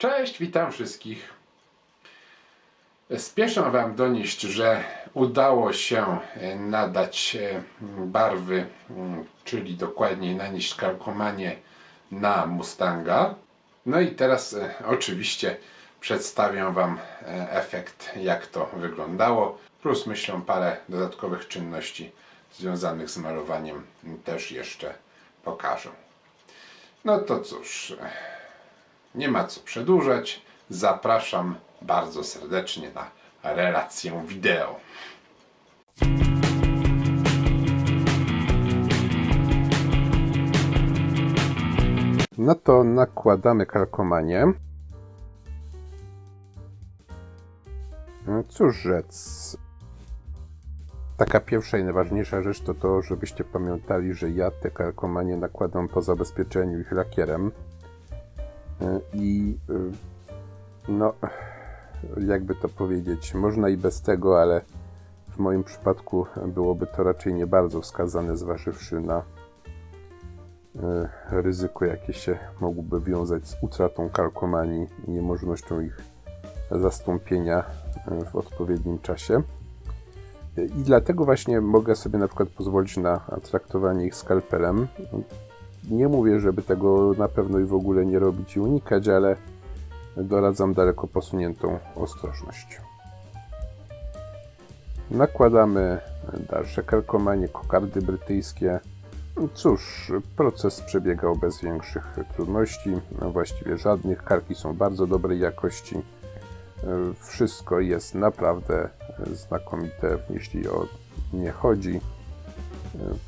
Cześć, witam wszystkich. Spieszę Wam donieść, że udało się e, nadać e, barwy, mm, czyli dokładniej nanieść kalkomanię na Mustanga. No i teraz e, oczywiście przedstawię Wam efekt, jak to wyglądało, plus myślę parę dodatkowych czynności związanych z malowaniem też jeszcze pokażę. No to cóż, nie ma co przedłużać. Zapraszam bardzo serdecznie na relację wideo. No to nakładamy kalkomanię. No cóż rzec. Taka pierwsza i najważniejsza rzecz to to, żebyście pamiętali, że ja te kalkomanie nakładam po zabezpieczeniu ich lakierem. Y, I y, no, jakby to powiedzieć, można i bez tego, ale w moim przypadku byłoby to raczej nie bardzo wskazane, zważywszy na y, ryzyko, jakie się mogłoby wiązać z utratą kalkomanii i niemożnością ich zastąpienia w odpowiednim czasie. I dlatego właśnie mogę sobie na przykład pozwolić na traktowanie ich skalpelem. Nie mówię, żeby tego na pewno i w ogóle nie robić i unikać, ale doradzam daleko posuniętą ostrożność. Nakładamy dalsze kalkomanie, kokardy brytyjskie. Cóż, proces przebiegał bez większych trudności, no właściwie żadnych. Karki są bardzo dobrej jakości. Wszystko jest naprawdę znakomite, jeśli o nie chodzi.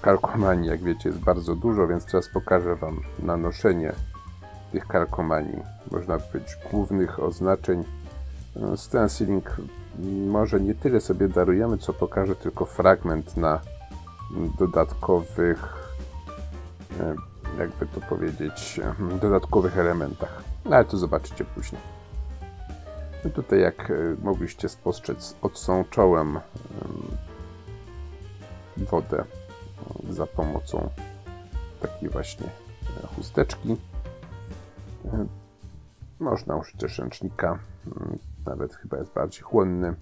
Kalkomanii, jak wiecie, jest bardzo dużo, więc teraz pokażę Wam nanoszenie tych kalkomanii, można powiedzieć, głównych oznaczeń. Stenciling może nie tyle sobie darujemy, co pokażę tylko fragment na dodatkowych, e, jakby to powiedzieć, dodatkowych elementach. No, ale to zobaczycie później. No tutaj, jak e, mogliście spostrzec, odsączyłem wodę za pomocą takiej właśnie e, chusteczki. E, Można użyć też ręcznika, mm, nawet chyba jest bardziej chłonny.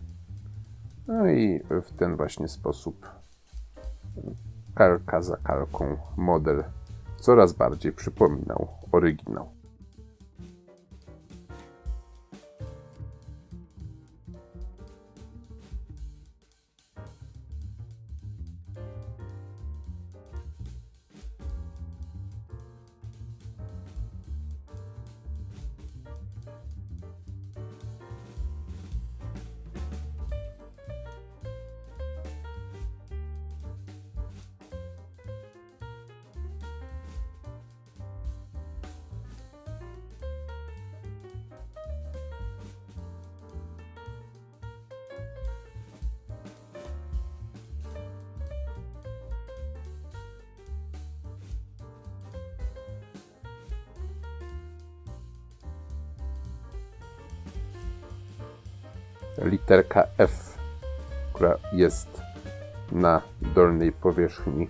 No i w ten właśnie sposób e, kalka za kalką model coraz bardziej przypominał oryginał. Literka F, która jest na dolnej powierzchni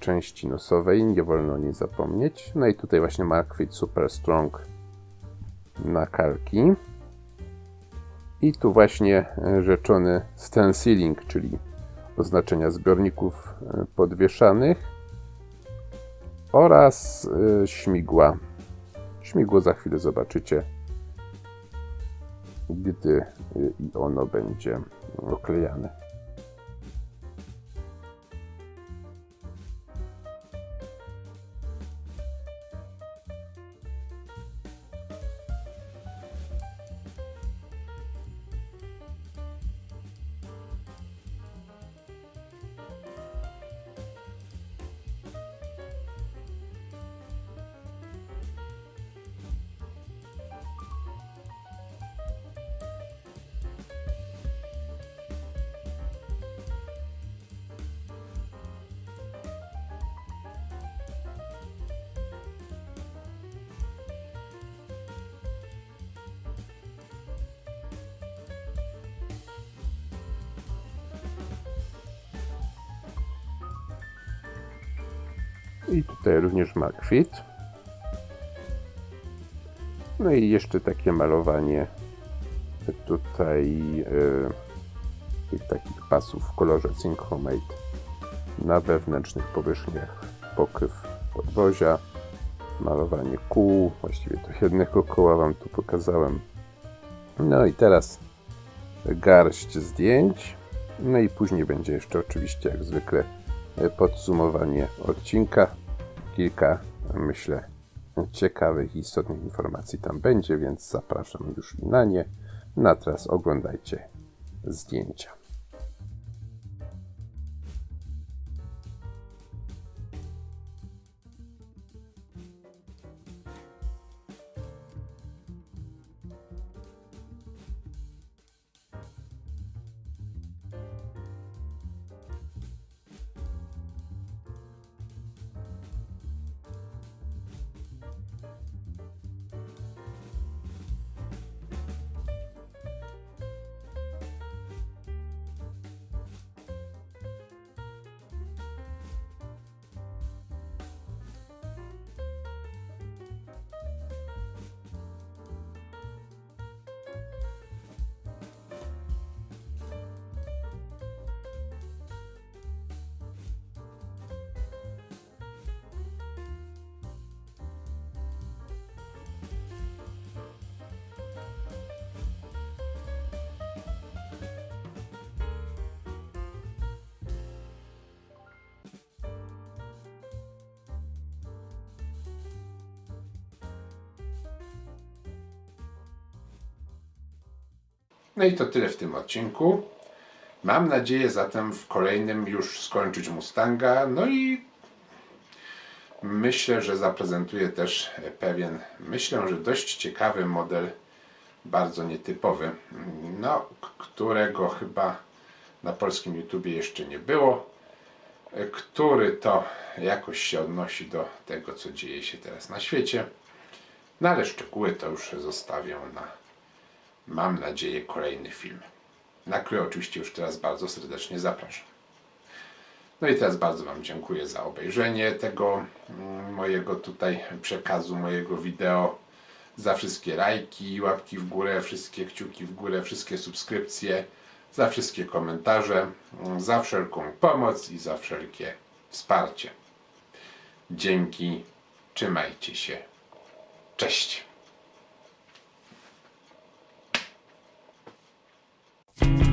części nosowej, nie wolno o niej zapomnieć. No i tutaj właśnie Markwit Super Strong na kalki. I tu właśnie rzeczony stenciling, czyli oznaczenia zbiorników e, podwieszanych oraz e, śmigła. Śmigło za chwilę zobaczycie gdy y, i ono będzie oklejane. I tutaj również ma kwit. No i jeszcze takie malowanie tutaj e, tych takich pasów w kolorze Zinc Homemade na wewnętrznych powierzchniach pokryw podwozia, malowanie kół, właściwie to jednego koła Wam tu pokazałem. No i teraz garść zdjęć, no i później będzie jeszcze oczywiście jak zwykle podsumowanie odcinka. Kilka, myślę, ciekawych i istotnych informacji tam będzie, więc zapraszam już na nie. Na teraz oglądajcie zdjęcia. No i to tyle w tym odcinku. Mam nadzieję zatem w kolejnym już skończyć Mustanga. No i myślę, że zaprezentuję też pewien, myślę, że dość ciekawy model, bardzo nietypowy, no, którego chyba na polskim YouTubie jeszcze nie było, który to jakoś się odnosi do tego, co dzieje się teraz na świecie. No ale szczegóły to już zostawię na mam nadzieję, kolejny film, na który oczywiście już teraz bardzo serdecznie zapraszam. No i teraz bardzo Wam dziękuję za obejrzenie tego mm, mojego tutaj przekazu, mojego wideo, za wszystkie lajki, łapki w górę, wszystkie kciuki w górę, wszystkie subskrypcje, za wszystkie komentarze, mm, za wszelką pomoc i za wszelkie wsparcie. Dzięki, trzymajcie się. Cześć. thank you